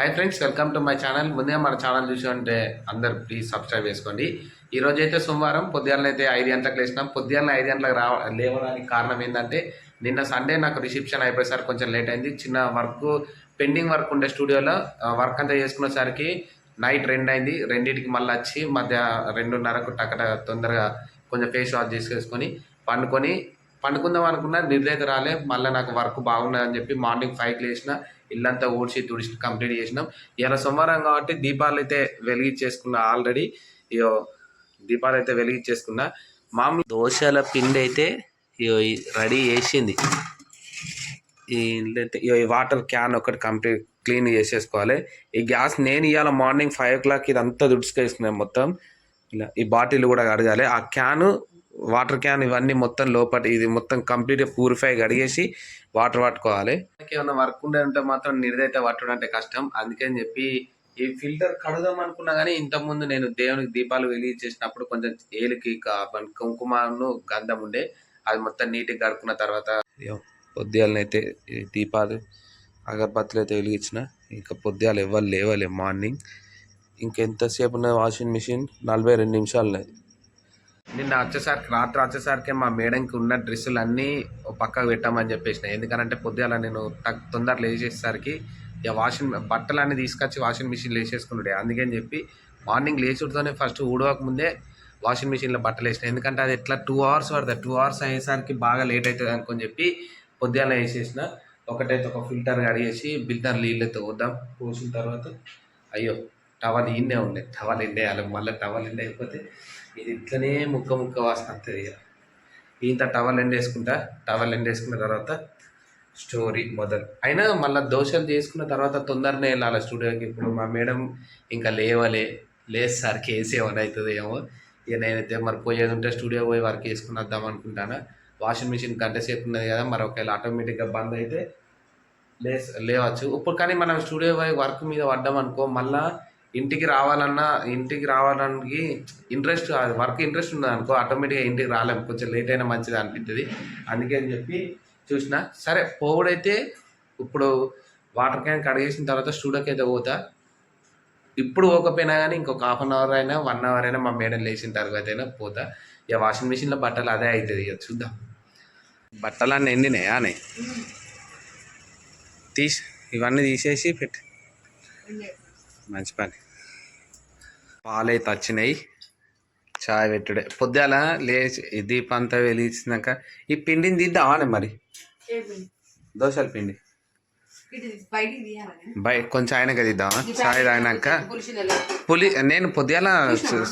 Hi friends welcome to my channel ముందుగా మన channel చూసి ఉంటే అందరు ప్లీజ్ సబ్స్క్రైబ్ చేసుకోండి. ఈ రోజు అయితే సోమవారం పొద్దున్నైతే ఐదు గంటలకు లేచినాం. పొద్దున్న ఐదు గంటలకు రావ లేవడానికి కారణం ఏంటంటే నిన్న సండే నాకు రిసెప్షన్ అయిపోయేసరికి కొంచెం లేట్ అయింది. చిన్న వర్క్ పెండింగ్ వర్క్ ఉండే స్టూడియోలో వర్క్ అంతా చేసుకునేసరికి నైట్ రెండు అయింది రెండింటికి మళ్ళీ వచ్చి మధ్య రెండున్నరకు టకట తొందరగా కొంచెం ఫేస్ వాష్ చేసుకొని పండుకొని పండుకుందాం అనుకున్నా నిద్రైతే రాలే. మళ్ళీ నాకు వర్క్ బాగున్నదని చెప్పి మార్నింగ్ ఫైవ్కి లేచిన ఇల్లంతా ఊడ్చి తుడిచి కంప్లీట్ చేసినాం. ఇవాళ సోమవారం కాబట్టి దీపాలు అయితే వెలిగించేసుకున్నా ఆల్రెడీ. ఇయో దీపాలు అయితే వెలిగించేసుకున్నా. మామూలు దోశల పిండి అయితే ఇయో రెడీ చేసింది. ఈ ఈ వాటర్ క్యాన్ ఒకటి కంప్లీట్ క్లీన్ చేసేసుకోవాలి. ఈ గ్యాస్ నేను ఇవాళ మార్నింగ్ ఫైవ్ ఓ క్లాక్ ఇదంతా దుడుచుకేసుకున్నాను మొత్తం. ఇలా ఈ బాటిల్ కూడా కడగాలి. ఆ క్యాను వాటర్ క్యాన్ ఇవన్నీ మొత్తం లోపల ఇది మొత్తం కంప్లీట్ ప్యూరిఫై కడిగేసి వాటర్ పట్టుకోవాలి మనకి ఏమైనా వర్క్ ఉండే ఉంటే మాత్రం నిడిదైతే పట్టడం అంటే కష్టం. అందుకని చెప్పి ఈ ఫిల్టర్ కడదాం అనుకున్నా కానీ ఇంతకుముందు నేను దేవునికి దీపాలు వెలిగి చేసినప్పుడు కొంచెం ఏలికి కుంకుమను గంధం ఉండే అది మొత్తం నీట్గా కడుక్కున్న తర్వాత పొద్దుగాలనైతే దీపాలు అగరబత్తులు అయితే వెలిగించిన. ఇంకా పొద్దుగాలు ఎవ్వరు లేవలే మార్నింగ్. ఇంకెంతసేపు ఉన్నది వాషింగ్ మిషన్? నలభై రెండు నిమిషాలు ఉన్నది నిన్న వచ్చేసరికి రాత్రి వచ్చేసరికి మా మేడంకి ఉన్న డ్రెస్సులు అన్నీ పక్కకు పెట్టామని చెప్పేసిన. ఎందుకంటే పొద్దుగాల నేను తగ్ తొందరగా లేచేసరికి ఇక వాషింగ్ బట్టలు అన్నీ తీసుకొచ్చి వాషింగ్ మిషన్ వేసేసుకున్నాడు. అందుకని చెప్పి మార్నింగ్ లేచుడుతోనే ఫస్ట్ ఊడవక ముందే వాషింగ్ మిషన్లో బట్టలు వేసిన. ఎందుకంటే అది ఎట్లా టూ అవర్స్ పడుతుంది. టూ అవర్స్ అయ్యేసరికి బాగా లేట్ అవుతుంది అనుకొని చెప్పి పొద్దుగాల వేసేసిన. ఒకటైతే ఒక ఫిల్టర్ కడిగేసి బిల్టర్ నీళ్ళతో పోద్దాం పోసిన తర్వాత అయ్యో టవల్ ఇన్నే ఉండే టవల్ ఎండేయాలి మళ్ళీ టవల్ ఎండ అయిపోతే ఇది ఇట్లనే ముక్క ముక్క వాసన వస్తుంది ఇక ఇంత టవల్ ఎండేసుకుంటా టవల్ ఎండేసుకున్న తర్వాత స్టోరీ మొదలు. అయినా మళ్ళీ దోశలు చేసుకున్న తర్వాత తొందరనే వెళ్ళాలి స్టూడియోకి. ఇప్పుడు మా మేడం ఇంకా లేవలే లేసరికి వేసి ఏమైనా అవుతుంది ఏమో. ఇక నేనైతే మరి పోయేది ఉంటే స్టూడియో పోయి వర్క్ చేసుకుని వద్దాం అనుకుంటాను. వాషింగ్ మిషన్ గంట సేపు ఉన్నది కదా మరి ఒకవేళ ఆటోమేటిక్గా బంద్ అయితే లే లేవచ్చు. ఇప్పుడు కానీ మనం స్టూడియో పోయి వర్క్ మీద పడ్డాం అనుకో మళ్ళా ఇంటికి రావాలన్నా ఇంటికి రావడానికి ఇంట్రెస్ట్ వర్క్ ఇంట్రెస్ట్ ఉన్నది అనుకో ఆటోమేటిక్గా ఇంటికి రాలేము కొంచెం లేట్ అయినా మంచిది అనిపిస్తుంది అందుకే అని చెప్పి చూసిన. సరే పోవుడైతే ఇప్పుడు వాటర్ క్యాన్ కడిగేసిన తర్వాత స్టూడియోకి అయితే పోతా. ఇప్పుడు పోకపోయినా కానీ ఇంకొక హాఫ్ అన్ అవర్ అయినా వన్ అవర్ అయినా మా మేడం లేచిన తర్వాత అయినా పోతా. ఇక వాషింగ్ మిషన్లో బట్టలు అదే అవుతుంది ఇక చూద్దాం. బట్టలు అన్నీ ఎండినాయి అని తీసి ఇవన్నీ తీసేసి పెట్టి. మంచి పని. పాలైతే వచ్చినాయి చాయ్ పెట్టుడే. పొద్దుల లేచి దీపం అంతా వెలిగించినాక ఈ పిండిని తీద్దామా మరి? దోశల పిండి. బై కొంచెం ఆయనగా తీద్దామా చాయ్ తాగినాక పులి నేను పొద్దుల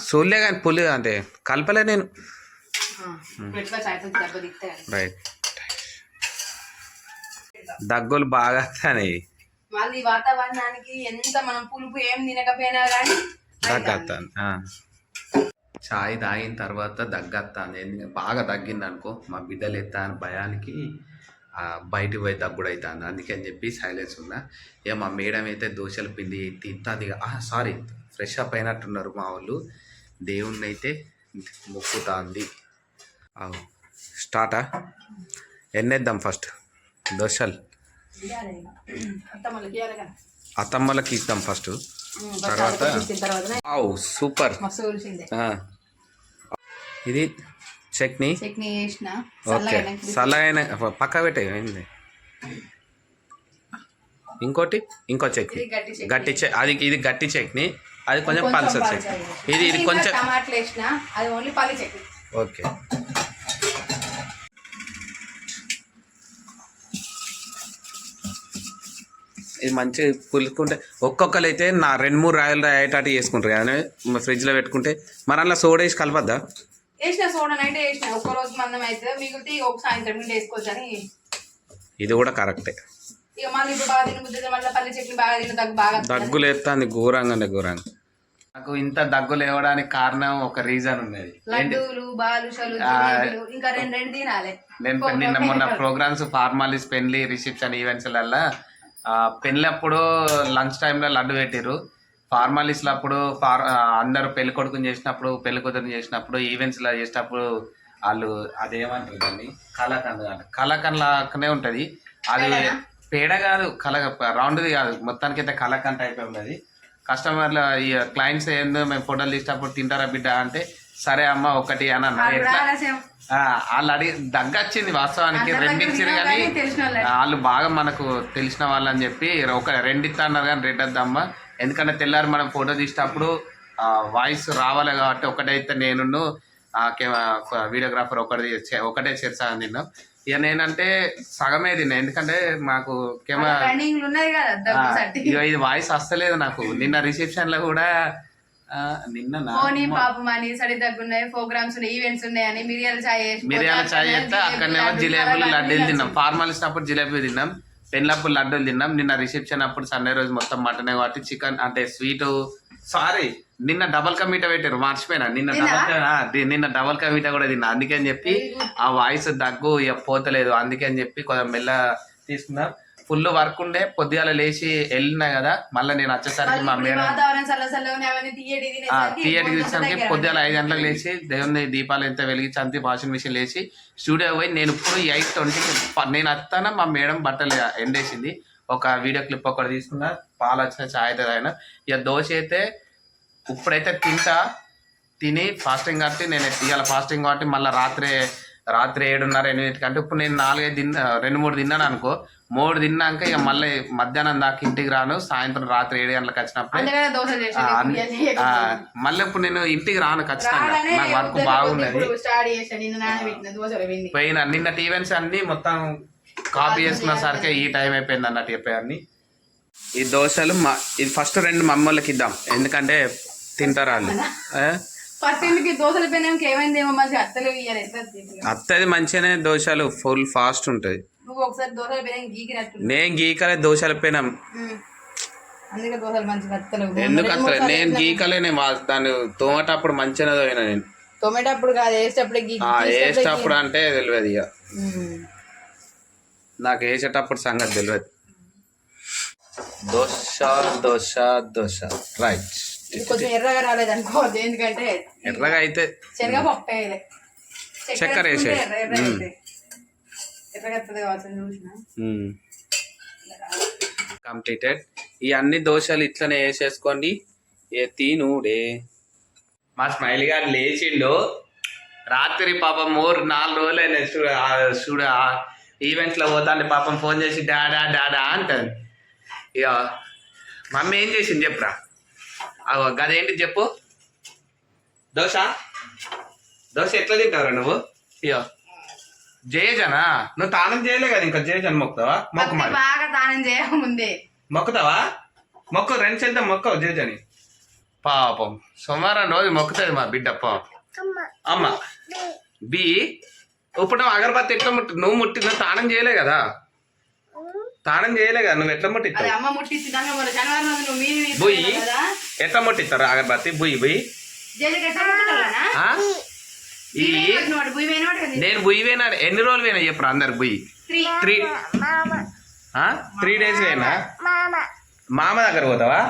చూడలే కానీ పులి అంటే కలపలే నేను. రైట్ దగ్గులు బాగా వస్తాయి మళ్ళీ వాతావరణానికి ఎంత మనం పులుపు ఏం తినకపోయినా కానీ దగ్గత్తాను చాయ్ తాగిన తర్వాత దగ్గత్తాను ఎందుకంటే బాగా తగ్గింది అనుకో మా బిడ్డలు ఎత్తా అని భయానికి బయటికి పోయి దగ్గుడు అవుతాను అందుకని చెప్పి సైలెన్స్ ఉన్నా. ఇక మా మేడం అయితే దోశల పిండి తింటుంది సారీ ఫ్రెష్ అప్ అయినట్టున్నారు మా వాళ్ళు. దేవుణ్ణి అయితే మొక్కుతాంది. స్టార్టా ఎన్నేద్దాం ఫస్ట్ దోశలు? అత్తమ్మలకి ఇద్దాం ఫస్ట్. తర్వాత? సూపర్. ఇది చట్నీ? చట్నీ చేసిన. ఓకే. చల్లగైన పక్క పెట్టే ఇంకోటి? ఇంకో చట్నీ. గట్టి అది ఇది గట్టి చట్నీ. అది కొంచెం పల్స చట్నీ. ఇది ఇది కొంచెం ఓకే. ఇది మంచిగా పులుకుంటే ఒక్కొక్కరు అయితే నా రెండు మూడు రాయలు అయ్యేటట్టు చేసుకుంటారు. కానీ ఫ్రిడ్జ్లో పెట్టుకుంటే మరి అలా సోడా వేసి కలపద్దా? వేసిన సోడా నైట్ వేసిన. ఒక రోజు మందం అయితే మిగిలితే ఒక సాయంత్రం మీద వేసుకోవచ్చు అని. ఇది కూడా కరెక్టే. ఇక మళ్ళీ ఇప్పుడు బాగా తిన బుద్ధి మళ్ళీ పల్లి చట్నీ బాగా తిన దగ్గు బాగా. దగ్గు లేస్తుంది ఘోరంగా ఘోరంగా. నాకు ఇంత దగ్గు లేవడానికి కారణం ఒక రీజన్ ఉన్నది. ఏంటి? లడ్డూలు బాలుషలు ఆ, జిలేబీలు ఇంకా రెండు రెండు తినాలి. నేను నిన్న మొన్న ప్రోగ్రామ్స్ ఫార్మాలిస్ పెళ్ళి రిసెప్షన్ ఈవెంట్స్లల్లా పెళ్ళప్పుడు లంచ్ టైంలో లడ్డు పెట్టిర్రు. ఫార్మాలిస్లో అప్పుడు ఫార్ అందరూ పెళ్ళి కొడుకుని చేసినప్పుడు పెళ్ళి కూతురు చేసినప్పుడు ఈవెంట్స్లో చేసినప్పుడు వాళ్ళు అదేమంటారు దాన్ని? కళాకండ్ కళాకండ్ లాగానే ఉంటుంది. అది పేడ కాదు కల రౌండ్ది కాదు. మొత్తానికి అయితే కలకంట అయిపోయి ఉన్నది. కస్టమర్ల ఈ క్లయింట్స్ ఏందో మేము ఫోటోలు తీసినప్పుడు తింటారా బిడ్డ అంటే సరే అమ్మ ఒకటి అని అన్న. వాళ్ళు అడిగి దగ్గొచ్చింది వాస్తవానికి అందరి రెండు దగ్గర ఇచ్చారు వినవు కానీ వాళ్ళే. బాగా మనకు తెలిసిన వాళ్ళు అని చెప్పి ఒక రెండు ఇస్తా అన్నారు కానీ రెండు వద్దమ్మా ఎందుకంటే తెల్లారి మనం ఫోటో తీసేటప్పుడు వాయిస్ రావాలి కాబట్టి ఒకటైతే నేను వీడియోగ్రాఫర్ ఒకటి ఒకటే చేర్చాను తిన్నాం ఇక నేనంటే సగమే తిన్నా. ఎందుకంటే మాకు కెమెరా ఇది వాయిస్ వస్తలేదు నాకు. నిన్న రిసెప్షన్లో కూడా నిన్న పోనీ పాపం అని సడి దగ్గున్నాయి ప్రోగ్రామ్స్ ఉన్నాయి ఈవెంట్స్ ఉన్నాయి అని మిరియాల చాయ్ మిరియాల చాయ్ చేస్తే అక్కడనేమో జిలేబీలు లడ్డు లడ్డూలు. తిన్నాం. ఫార్మల్ ఇచ్చినప్పుడు జిలేబీ తిన్నాం. పెళ్ళప్పుడు లడ్డూలు తిన్నాం. నిన్న రిసెప్షన్ అప్పుడు సండే రోజు మొత్తం మటన్ కాబట్టి చికెన్ అంటే స్వీట్ సారీ నిన్న డబల్ కా మీట పెట్టారు మర్చిపోయినా? నిన్న? డబల్ నిన్న డబల్ కా మీట కూడా తిన్నా. అందుకని చెప్పి ఆ వాయిస్ దగ్గు పోతలేదు. అందుకని చెప్పి కొంచెం మెల్ల తీసుకున్నా. ఫుల్ వర్క్ ఉండే పొద్దుగాల లేచి వెళ్ళినా కదా మళ్ళీ నేను వచ్చేసరికి మా మేడం వచ్చానికి దగ్గర పొద్దున ఐదు గంటలకు లేచి దేవుని దీపాలు ఎంత వెలిగించి అంతే వాషింగ్ మిషన్ లేచి స్టూడియో పోయి నేను ఇప్పుడు ఎయిట్ ట్వంటీకి నేను వస్తాన మా మేడం బట్టలు ఎండేసింది. ఒక వీడియో క్లిప్ ఒకటి తీసుకున్నా పాలు వచ్చిన చాయ్ అయితే తాగిన. ఇక దోశ అయితే ఇప్పుడైతే తింటా తిని ఫాస్టింగ్ కాబట్టి నేను ఇవాళ ఫాస్టింగ్ కాబట్టి మళ్ళీ రాత్రి రాత్రి ఏడున్నర ఎనిమిది కంటే ఇప్పుడు నేను నాలుగైదు తిన్నా రెండు మూడు తిన్నాను అనుకో మూడు తిన్నాక ఇక మళ్ళీ మధ్యాహ్నం దాకా ఇంటికి రాను సాయంత్రం రాత్రి ఏడు గంటలకు వచ్చినప్పుడు. మళ్ళీ ఇప్పుడు నేను ఇంటికి రాను ఖచ్చితంగా. నాకు వర్క్ బాగున్నది వింది పోయిన నిన్న ఈవెంట్స్ అన్ని మొత్తం కాపీ చేసుకున్న సరికి ఈ టైం అయిపోయింది అన్నట్టు చెప్పేవన్నీ ఈ దోశలు మా ఇది ఫస్ట్ రెండు మా అమ్మోళ్ళకి ఇద్దాం. ఎందుకంటే తింటారా వాళ్ళు. దోశల ఏమైందేమో అత్తలు. అత్తది మంచిగానే దోశలు ఫుల్ ఫాస్ట్ ఉంటుంది. నువ్వు ఒకసారి దోశల పైన గీకినట్టు. నేను గీకలే దోశల పైన. అందుకే దోశలు మంచిగా అత్తలు ఎందుకు అత్తలే? నేను గీకలే నేను వా- దాన్ని తోమటప్పుడు మంచిగా పోయినా నేను. కాదు వేసేటప్పుడే గీకి ఆ వేసేటప్పుడు అంటే తెలియదు ఇక. నాకు వేసేటప్పుడు సంగతి తెలియదు. దోశ దోశ దోశ. రైట్ ఇది కొంచెం ఎర్రగా రాలేదు అనుకోవద్దు ఎందుకంటే ఎర్రగా అయితే శనగపప్పు వేయలే చక్కెర వేసే. కంప్లీటెడ్ ఈ అన్ని దోశలు ఇట్లనే వేసేసుకోండి ఏ తీనుడే. మా స్మైల్ గారు లేచిండు. రాత్రి పాపం మూడు నాలుగు రోజులు అయినా చూడ చూడ ఈవెంట్లో పోతాండి పాపం ఫోన్ చేసి డాడా డాడా అంటాను ఇక మమ్మీ ఏం చేసింది చెప్పురా? గదేంటి చెప్పు. దోశ? దోశ ఎట్లా తింటావురా నువ్వు? ఇయో జయజనా నువ్వు తానం చేయలే కదా ఇంకా జయజన్ మొక్కుతావా? మొక్కు బాగా దానం చేయకముందే. మొక్కుతావా? మొక్కు రెండు చేద్దాం మొక్కవు జయజని పాపం. సోమవారం రోజు మొక్కుతుంది మా బిడ్డ పాపం. అమ్మ. బి ఇప్పుడు అగరబత్తి ఎట్లా ముట్టి నువ్వు ముట్టి నువ్వు తానం చేయలే కదా. తానం చేయలే కదా నువ్వు ఎట్లా ముట్టిస్తావు? బుయ్యి. ఎట్లా ముట్టిస్తారు అగరబత్తి? బుయ్యి బుయ్యి. నేను బుయ్యి పోయినా ఎన్ని రోజులు పోయినా చెప్పరు అందరు బుయ్యి. త్రీ. త్రీ. డేస్ పోయినా? మామ దగ్గర పోతావా?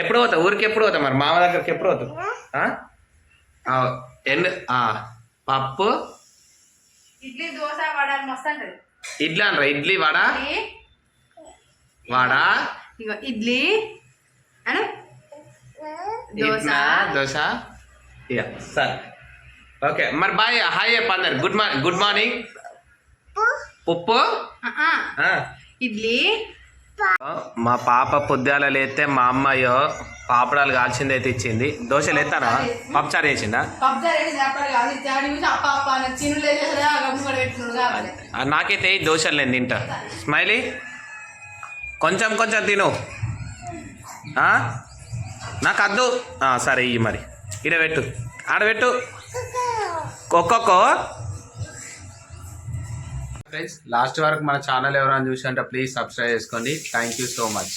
ఎప్పుడు పోతావు? ఊరికి ఎప్పుడు పోతావు మరి? మామ దగ్గరికి ఎప్పుడు పోతావు? ఎన్ని పప్పు? ఇడ్లీ దోశ వడ ఇడ్లీ అనరా? ఇడ్లీ వడ? వడ? ఇగో ఇడ్లీ అను? దోశ. దోశ. సరే. ఓకే మరి బాయ్ హాయ్ చెప్పు అందరు. Good morning good morning. ఉప్పు. ఆ, ఆ. ఆ. ఇడ్లీ. మా పాప పొద్దుగాల లేస్తే మా అమ్మాయో పాపడాలు కాల్చింది అయితే ఇచ్చింది. దోశలు ఎత్తారా పప్పుచారు వేసిందా నాకైతే దోశలు నేను తింటా. స్మైలీ? కొంచెం కొంచెం తిను. నాకు అద్దు. సరే ఇయ్యి మరి. ఇడ పెట్టు. ఆడ పెట్టు. ఒక్కొక్క. ఫ్రెండ్స్ లాస్ట్ వరకు మన ఛానల్ ఎవరైనా చూసి అంటే ప్లీజ్ సబ్స్క్రైబ్ చేసుకోండి. Thank you so much